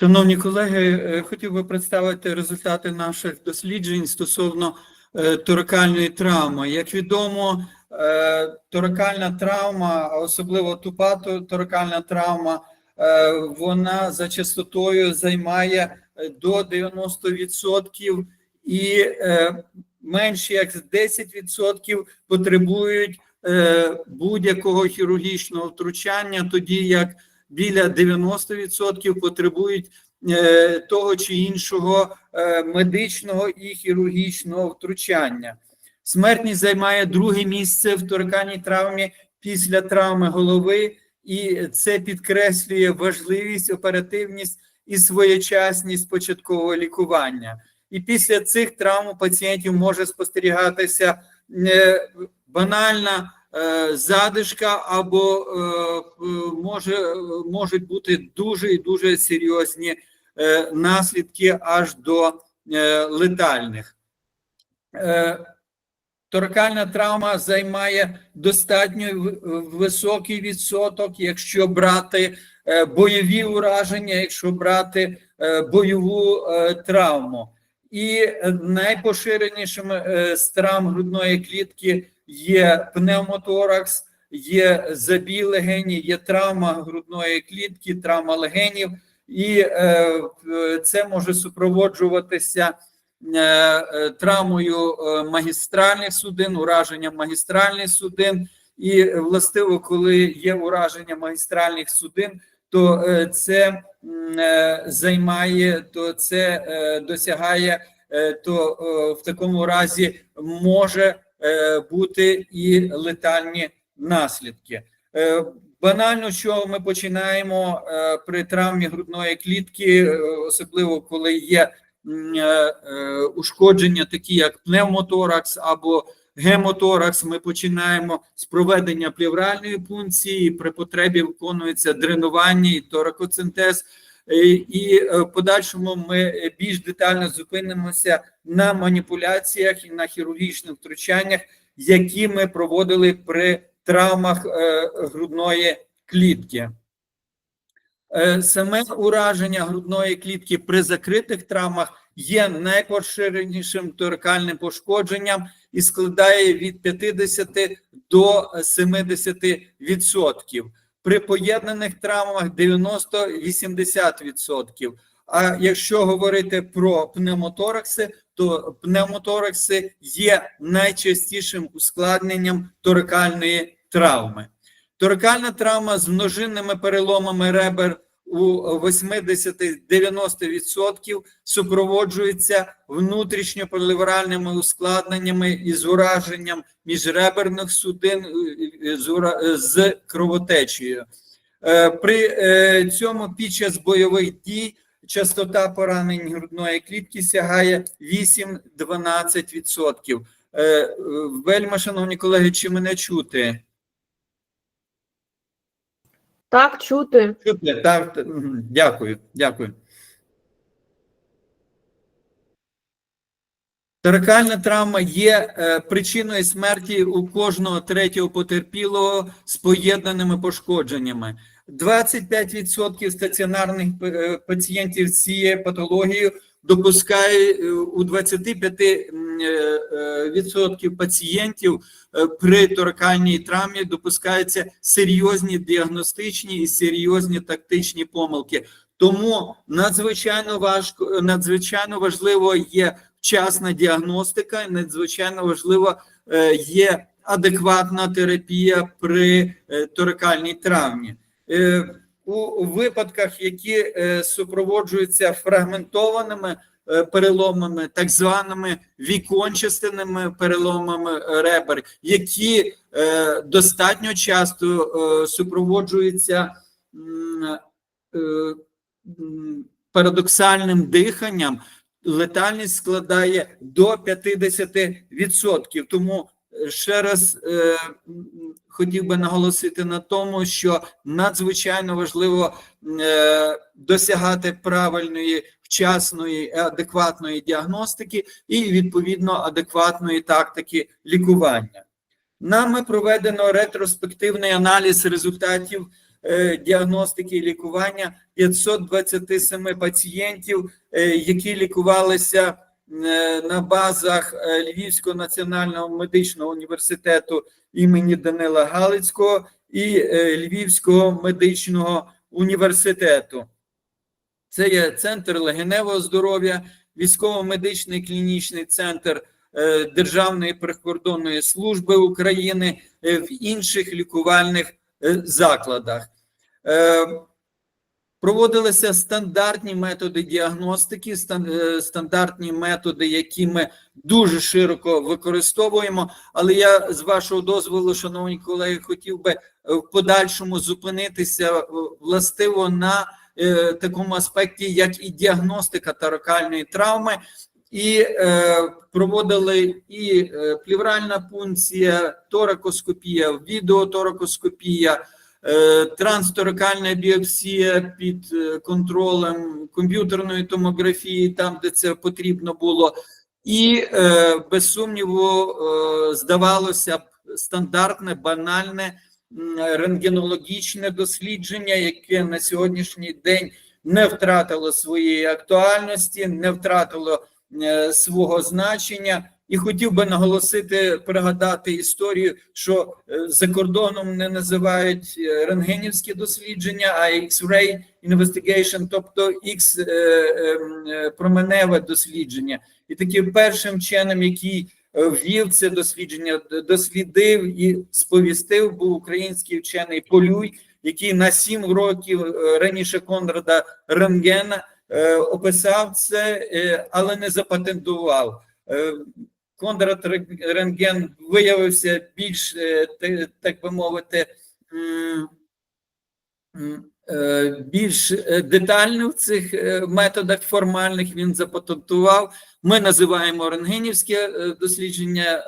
Шановні колеги, е, хотів би представити результати наших досліджень стосовно е, торакальної травми. Як відомо, е, торакальна травма, а особливо тупа торакальна травма, вона за частотою займає до 90% і менше як 10% потребують будь-якого хірургічного втручання, тоді як біля 90% потребують е, того чи іншого е, медичного і хірургічного втручання. Смертність займає друге місце в торакальній травмі після травми голови, і це підкреслює важливість, оперативність і своєчасність початкового лікування. І після цих травм у пацієнтів може спостерігатися е, банальна задишка або е, е, може, можуть бути дуже і дуже серйозні е, наслідки аж до е, летальних. Е, Торакальна травма займає достатньо високий відсоток, якщо брати е, бойові ураження, якщо брати е, бойову е, травму. І е, найпоширенішим е, з травм грудної клітки є пневмоторакс, є забій легені, є травма грудної клітки, травма легенів, і е, це може супроводжуватися е, травмою е, магістральних судин, ураженням магістральних судин. І властиво, коли є ураження магістральних судин, то е, це е, займає, то це досягає, то в такому разі може бути і летальні наслідки. Е, Банально, що ми починаємо е, при травмі грудної клітки, е, особливо коли є е, е, ушкодження, такі як пневмоторакс або гемоторакс, ми починаємо з проведення плевральної пункції, при потребі виконується дренування і торакоцентез. Е, І е, в подальшому ми більш детально зупинимося на маніпуляціях і на хірургічних втручаннях, які ми проводили при травмах е, грудної клітки. Е, Саме ураження грудної клітки при закритих травмах є найпоширенішим торакальним пошкодженням і складає від 50 до 70 відсотків. При поєднаних травмах 90-80%. А якщо говорити про пневмоторакси, то пневмоторакси є найчастішим ускладненням торакальної травми. Торакальна травма з множинними переломами ребер у 80-90% супроводжується внутрішньополівральними ускладненнями із ураженням міжреберних судин е, з кровотечею. Е, При е, цьому під час бойових дій частота поранень грудної клітки сягає 8-12%. Е, е, шановні колеги, чи мене чути? Так, чути. Чути, так, дякую, дякую. Торакальна травма є е, причиною смерті у кожного третього потерпілого з поєднаними пошкодженнями. 25% стаціонарних е, пацієнтів з цією патологією допускає е, у 25% м, е, пацієнтів при торакальній травмі допускаються серйозні діагностичні і серйозні тактичні помилки. Тому надзвичайно важко, надзвичайно важливо є вчасна діагностика, надзвичайно важливо є адекватна терапія при торакальній травмі. Е, У випадках, які е, супроводжуються фрагментованими е, переломами, так званими вікончастинами переломами ребер, які достатньо часто супроводжуються парадоксальним диханням, летальність складає до 50%. Тому ще раз е, хотів би наголосити на тому, що надзвичайно важливо е, досягати правильної, вчасної, адекватної діагностики і відповідно адекватної тактики лікування. Нами проведено ретроспективний аналіз результатів е, діагностики і лікування 527 пацієнтів, е, які лікувалися на базах е, Львівського національного медичного університету імені Данила Галицького і е, Львівського медичного університету. Це є центр легеневого здоров'я, військово-медичний клінічний центр е, Державної прикордонної служби України е, в інших лікувальних е, закладах. Проводилися стандартні методи діагностики, е, стандартні методи, які ми дуже широко використовуємо. Але я з вашого дозволу, шановні колеги, хотів би е, в подальшому зупинитися е, властиво на такому аспекті, як і діагностика таракальної травми, і е, проводили і плівральна пункція, торакоскопія, відеоторакоскопія, трансторакальна біопсія під е, контролем комп'ютерної томографії, там, де це потрібно було. І е, без сумніву, е, здавалося б, стандартне, банальне рентгенологічне дослідження, яке на сьогоднішній день не втратило своєї актуальності, не втратило е, свого значення. І хотів би наголосити, пригадати історію, що е, за кордоном не називають е, рентгенівські дослідження, а X-ray investigation, тобто X е, променеве дослідження. І таким першим вченим, який ввів це дослідження, дослідив і сповістив, був український вчений Полюй, який на сім років раніше Конрада Рентгена описав це, але не запатентував. Е, Конрад Ре- Рентген виявився більш, е, так би мовити, е, більш е, детально в цих методах формальних він запатентував. Ми називаємо рентгенівське дослідження,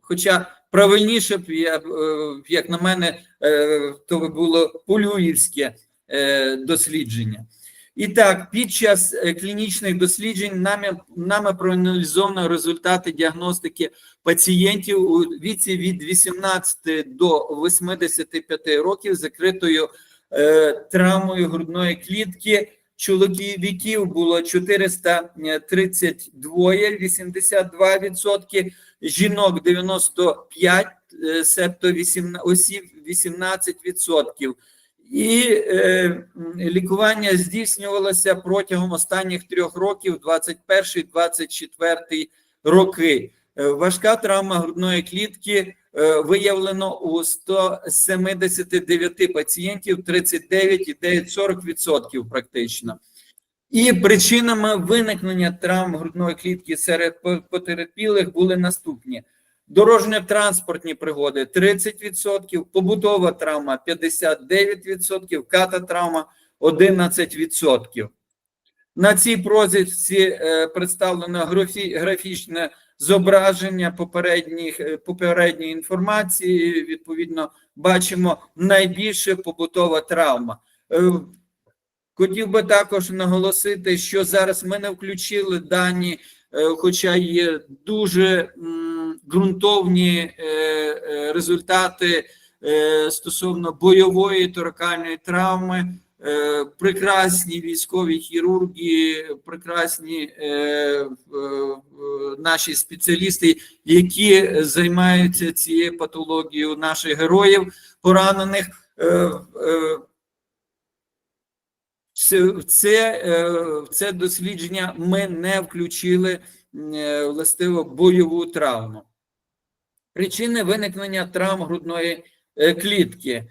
хоча правильніше б, як на мене, то було полюївське дослідження. І так, під час е, клінічних досліджень нами, нами проаналізовано результати діагностики пацієнтів у віці від 18 до 85 років закритою е, травмою грудної клітки. Чоловіків було 432, 82%, жінок 95, е, себто 18, осіб 18%. І е, лікування здійснювалося протягом останніх трьох років, 21-24 роки. Е, Важка травма грудної клітки е, виявлено у 179 пацієнтів, 39,9-40% практично. І причинами виникнення травм грудної клітки серед потерпілих були наступні: дорожньо-транспортні пригоди 30%, побутова травма 59%, кататравма 11%. На цій прозірці е, представлено графі, графічне зображення попередніх, е, попередньої інформації. Відповідно, бачимо найбільше побутова травма. Е, Хотів би також наголосити, що зараз ми не включили дані, хоча є дуже ґрунтовні е, е, результати е, стосовно бойової торакальної травми. Е, Прекрасні військові хірурги, прекрасні е, е, е, наші спеціалісти, які займаються цією патологією наших героїв поранених. Е, це, в це, е, в це дослідження ми не включили е, властиво бойову травму. Причини виникнення травм грудної е, клітки.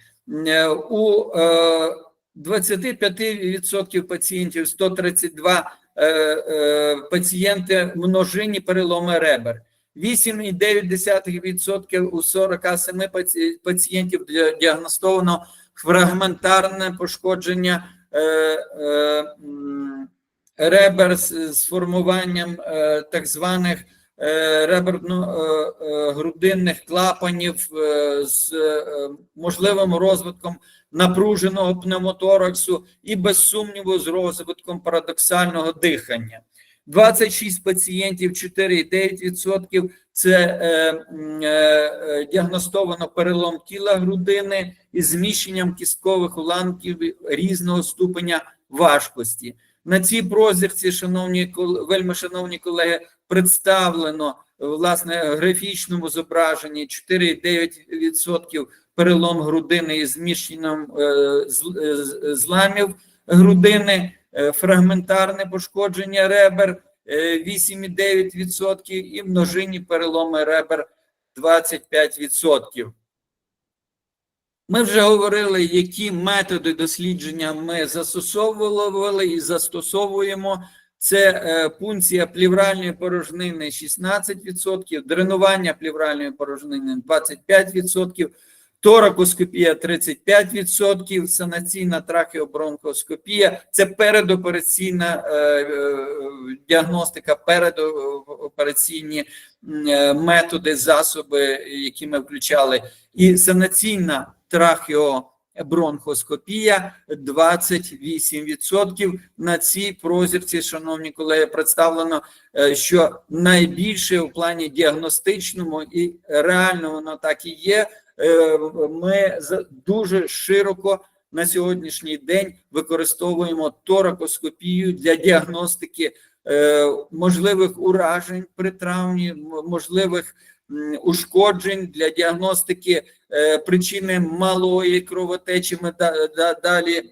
У е, 25% пацієнтів 132 е, е, пацієнти множинні переломи ребер. 8,9% у 47 паці- пацієнтів діагностовано фрагментарне пошкодження ребер з, формуванням е, так званих е, реберно-грудинних клапанів е, з е, можливим розвитком напруженого пневмотораксу і без сумніву з розвитком парадоксального дихання. 26 пацієнтів, 4,9% це е, е, е, діагностовано перелом тіла грудини із зміщенням кісткових уламків різного ступеня важкості. На цій прозірці, шановні вельми шановні колеги, представлено власне графічному зображенні 4,9% перелом грудини із зміщенням е, зл- е, зламів грудини, фрагментарне пошкодження ребер е, 8,9% і множинні переломи ребер 25%. Ми вже говорили, які методи дослідження ми застосовували і застосовуємо. Це е, пункція плівральної порожнини 16%, дренування плівральної порожнини 25%, торакоскопія 35%, санаційна трахеобронхоскопія – це передопераційна е, е, діагностика, передопераційні е, методи, засоби, які ми включали, і санаційна трахеобронхоскопія 28%. На цій прозірці, шановні колеги, представлено, що найбільше у плані діагностичному і реально воно так і є. Е, Ми дуже широко на сьогоднішній день використовуємо торакоскопію для діагностики е, можливих уражень при травмі, можливих ушкоджень для діагностики е, причини малої кровотечі. Ми да- да- далі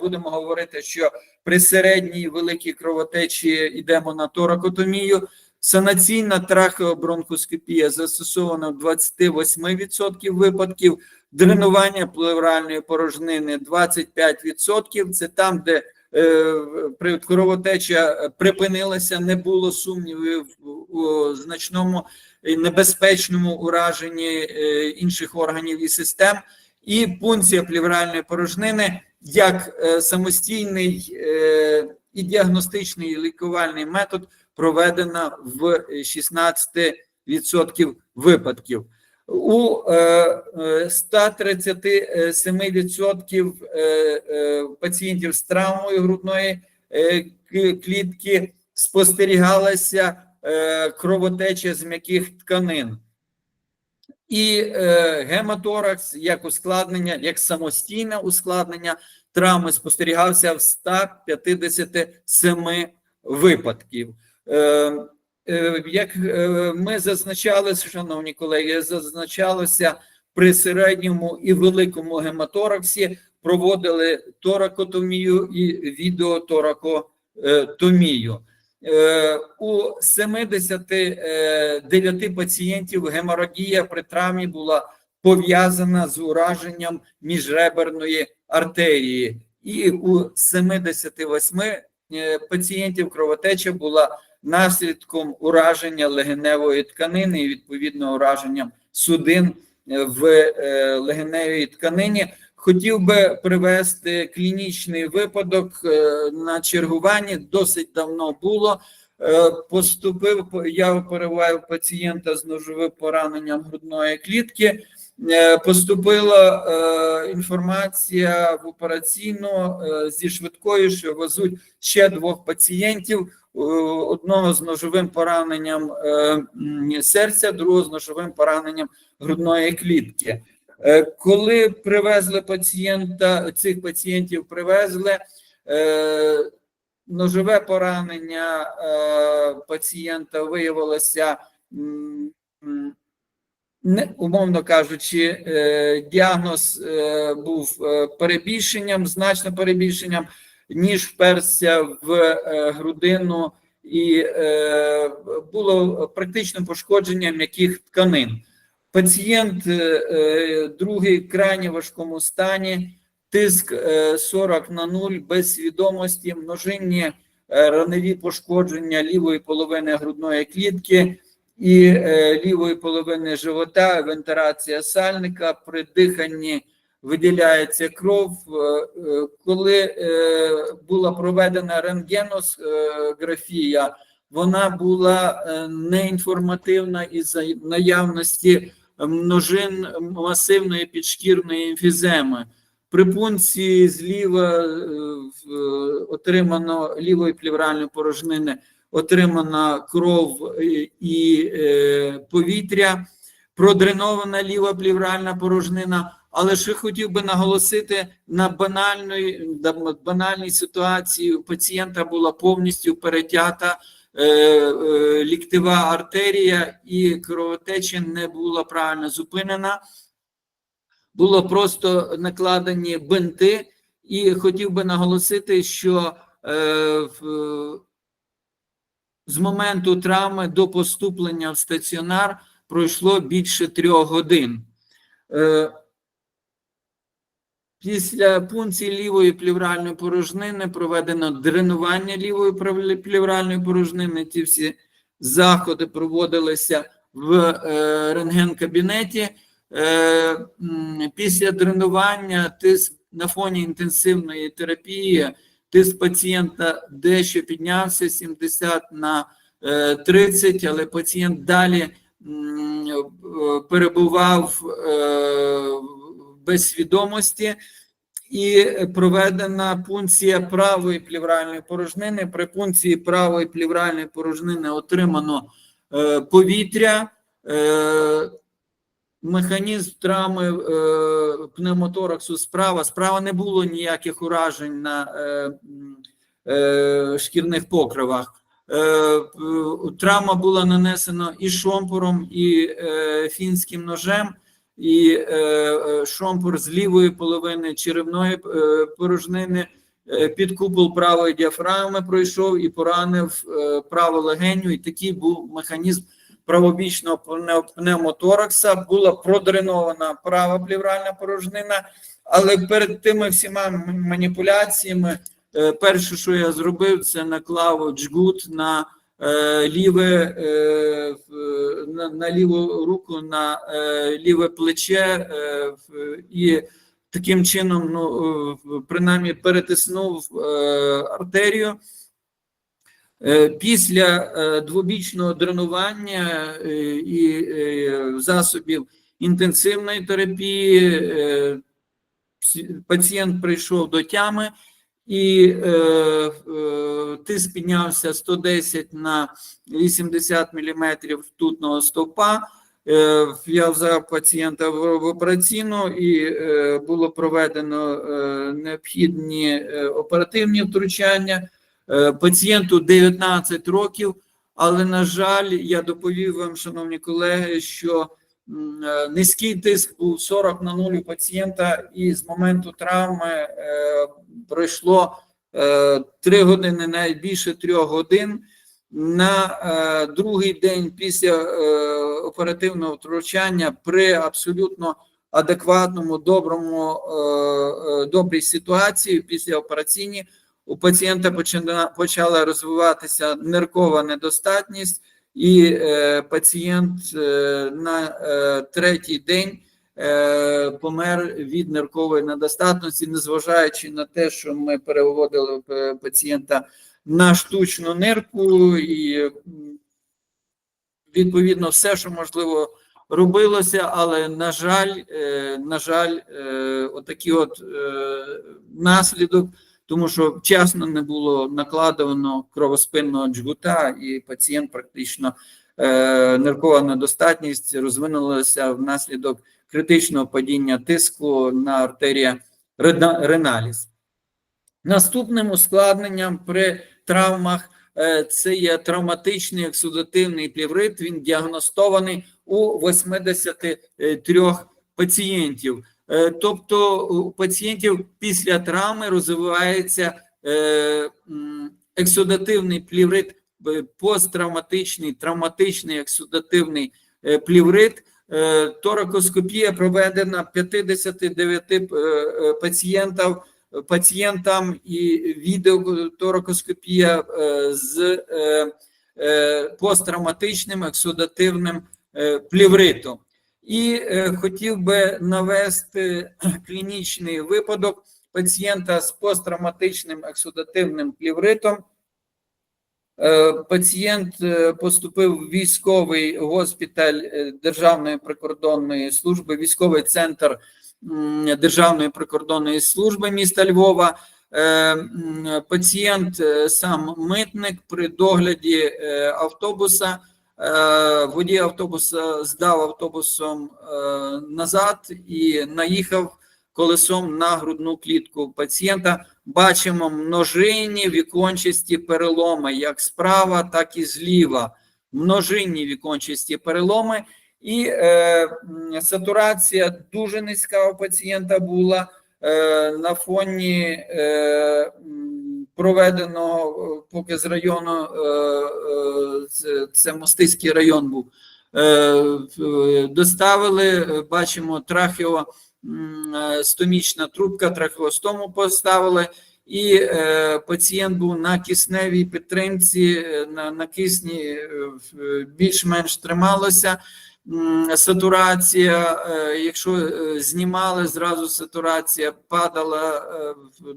будемо говорити, що при середній великій кровотечі йдемо на торакотомію. Санаційна трахеобронхоскопія застосована в 28% випадків, дренування плевральної порожнини 25%. Це там, де е, кровотеча припинилася, не було сумнівів у значному небезпечному ураженні е, інших органів і систем, і пункція плевральної порожнини як е, самостійний е, і діагностичний і лікувальний метод проведена в 16% випадків. У е, е, 137% е, е, пацієнтів з травмою грудної е, клітки спостерігалася е, кровотеча з м'яких тканин. І е, гематоракс як ускладнення, як самостійне ускладнення травми спостерігався в 157 випадків. Е, е, як е, ми зазначали, шановні колеги, зазначалося при середньому і великому гематораксі проводили торакотомію і відеоторакотомію. У 79 пацієнтів геморагія при травмі була пов'язана з ураженням міжреберної артерії, і у 78 е, пацієнтів кровотеча була наслідком ураження легеневої тканини і відповідно ураженням судин е, в е, легеневій тканині. Хотів би привести клінічний випадок е, на чергуванні. Досить давно було. Е, Поступив я оперував пацієнта з ножовим пораненням грудної клітки. Е, Поступила е, інформація в операційну е, зі швидкою, що везуть ще двох пацієнтів. Одного з ножовим пораненням серця, другого з ножовим пораненням грудної клітки. Коли привезли пацієнта, цих пацієнтів привезли, ножове поранення пацієнта виявилося, не, умовно кажучи, е, діагноз е, був е, перебільшенням, значно перебільшенням, ніж вперся в грудину, і було практично пошкодження м'яких тканин. Пацієнт другий крайні важкому стані, тиск е, 40 на 0 без свідомості, множинні раневі пошкодження лівої половини грудної клітки і е, лівої половини живота, вентиляція сальника, при диханні виділяється кров. Е, е, Коли була проведена рентгенографія, вона була неінформативна із наявності множин масивної підшкірної емфіземи. При пункції зліва отримано лівої плевральної порожнини отримана кров і, і е, повітря, продренована ліва плевральна порожнина. Але ще хотів би наголосити на банальної, банальній ситуації. У пацієнта була повністю перетята е, е, ліктева артерія, і кровотеча не була правильно зупинена. Було просто накладені бинти, і хотів би наголосити, що е, з моменту травми до поступлення в стаціонар пройшло більше трьох годин. Е, Після пункції лівої плевральної порожнини проведено дренування лівої плевральної порожнини. Ці всі заходи проводилися в е, рентген-кабінеті. Е, після дренування тиск на фоні інтенсивної терапії тиск пацієнта дещо піднявся 70 на е, 30, але пацієнт далі е, перебував е, без свідомості і проведена пункція правої плевральної порожнини. При пункції правої плевральної порожнини отримано е, повітря. Механізм травми е, пневмотораксу справа. Справа не було ніяких уражень на е, е, шкірних покривах. Е, травма була нанесена і шомпуром, і е, фінським ножем, і е, е, шомпур з лівої половини черевної е, порожнини е, під купол правої діафрагми пройшов і поранив е, праву легеню. І такий був механізм правобічного пнев- пневмоторакса, була продренована права плевральна порожнина. Але перед тими всіма маніпуляціями, е, перше, що я зробив, це наклав джгут на е, ліве е, на, на ліву руку, на ліве плече і таким чином, ну принаймні, перетиснув артерію. Е, Після е, двобічного дренування е, і засобів інтенсивної терапії пацієнт прийшов до тями і тиск піднявся 110 на 80 мм ртутного стовпа. Я взяв пацієнта в операційну і було проведено необхідні оперативні втручання. Е, Пацієнту 19 років, але, на жаль, я доповів вам, шановні колеги, що е, низький тиск був 40 на 0 у пацієнта, і з моменту травми е, пройшло е, 3 години, навіть більше 3 годин. На е, другий день після е, оперативного втручання при абсолютно адекватному, доброму, е, добрій ситуації після операційні у пацієнта почала розвиватися ниркова недостатність, і е, пацієнт е, на е, третій день е, помер від ниркової недостатності, незважаючи на те, що ми переводили е, пацієнта на штучну нирку, і відповідно все, що можливо. Робилося, але на жаль, е, на жаль, е, отакий от наслідок тому що вчасно не було накладено кровоспинного джгута, і пацієнт практично е, ниркова недостатність розвинулася внаслідок критичного падіння тиску на артерія реналіс. Наступним ускладненням при травмах е, це є травматичний ексудативний плеврит. Він діагностований у 83 пацієнтів. Е, Тобто у пацієнтів після травми розвивається е, ексудативний плеврит, е, посттравматичний, травматичний ексудативний е, плеврит. Е, Торакоскопія проведена 59 е, е, пацієнтів, пацієнтам і відеоторакоскопія з посттравматичним ексудативним плевритом. І е, хотів би навести клінічний випадок пацієнта з посттравматичним ексудативним плевритом. Е, Пацієнт е, поступив в військовий госпіталь Державної прикордонної служби, військовий центр Державної прикордонної служби міста Львова. пацієнт, сам митник при догляді автобуса, водій автобуса здав автобусом е, назад і наїхав колесом на грудну клітку пацієнта. Бачимо множинні вікончасті переломи, як справа, так і зліва. Множинні вікончасті переломи, і е, сатурація дуже низька у пацієнта була е, на фоні е, м, проведеного е, поки з району, е, е, це, Мостиський район був. Доставили, бачимо, трахео е, стомічна трубка, трахеостому поставили, і пацієнт був на кисневій підтримці, на, на кисні більш-менш трималося. Сатурація, якщо знімали, зразу сатурація падала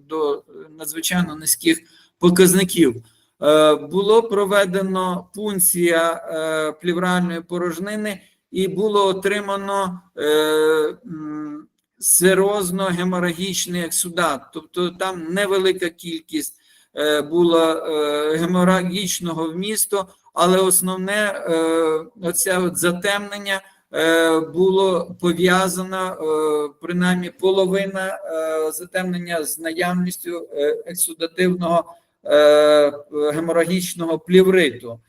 до надзвичайно низьких показників. Е, Було проведено пункція е, плівральної порожнини і було отримано е, серозно-геморагічний ексудат, тобто там невелика кількість була геморагічного вмісту, але основне оце от затемнення було пов'язано, е, принаймні половина е, затемнення з наявністю е, ексудативного е, геморагічного плівриту.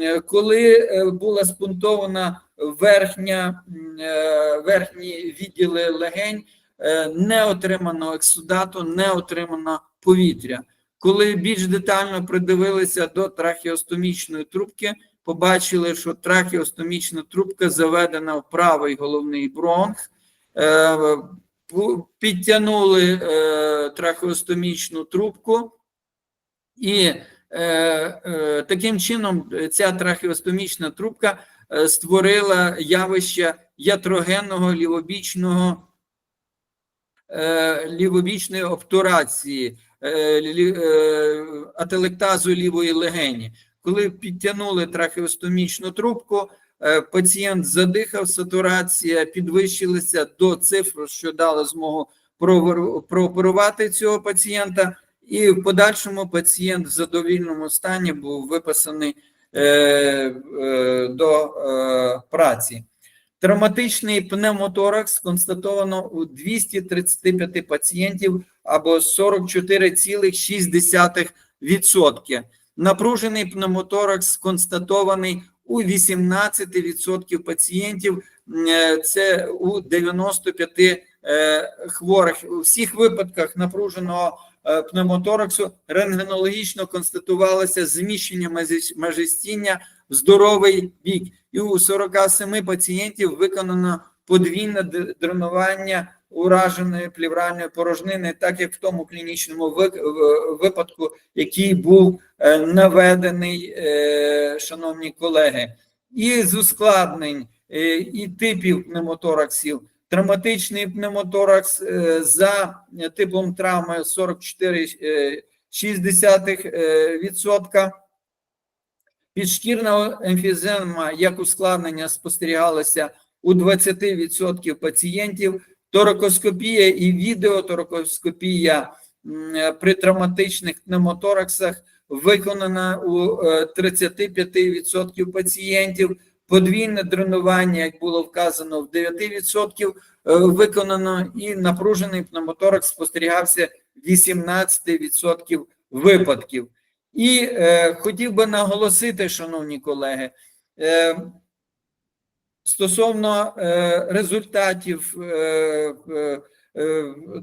Е, Коли е, була спунтована верхня, е, верхні відділи легень, е, не отримано ексудату, не отримано повітря. Коли більш детально придивилися до трахеостомічної трубки, побачили, що трахеостомічна трубка заведена в правий головний бронх, е, підтягнули е, трубку, і е, е, таким чином ця трахеостомічна трубка створила явище ятрогенного лівобічного лівобічної обтурації, ателектазу лівої легені. Коли підтягнули трахеостомічну трубку, е, пацієнт задихав, сатурація підвищилася до цифр, що дало змогу прооперувати цього пацієнта, і в подальшому пацієнт в задовільному стані був виписаний е, е, до праці. Травматичний пневмоторакс констатовано у 235 пацієнтів або 44,6%. Напружений пневмоторакс констатований у 18% пацієнтів. Е, Це у 95 е, хворих. У всіх випадках напруженого е, пневмотораксу рентгенологічно констатувалося зміщення межестіння в здоровий бік. І у 47 пацієнтів виконано подвійне дренування ураженої плівральної порожнини, так як в тому клінічному випадку, який був е, наведений, е, шановні колеги. І з ускладнень е, і типів пневмотораксів. Травматичний пневмоторакс за типом травми 44,6%. відсотка. Підшкірна емфізема як ускладнення спостерігалося у 20% пацієнтів. Торакоскопія і відеоторакоскопія е, при травматичних пневмотораксах виконана у е, 35% пацієнтів. Подвійне дренування, як було вказано, в 9% е, виконано, і напружений пневмоторакс спостерігався в 18% випадків. І е, хотів би наголосити, шановні колеги, е, стосовно е, результатів е, е,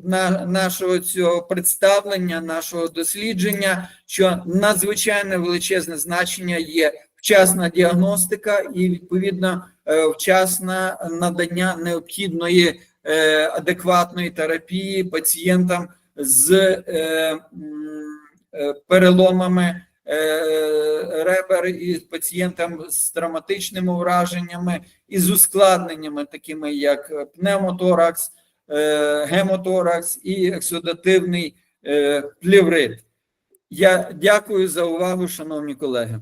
на, нашого цього представлення, нашого дослідження, що надзвичайно величезне значення є вчасна діагностика і відповідно вчасне надання необхідної адекватної терапії пацієнтам з переломами ребер і пацієнтам з травматичними враженнями і з ускладненнями, такими як пневмоторакс, е, гемоторакс і ексудативний е, пліврит. Я дякую за увагу, шановні колеги.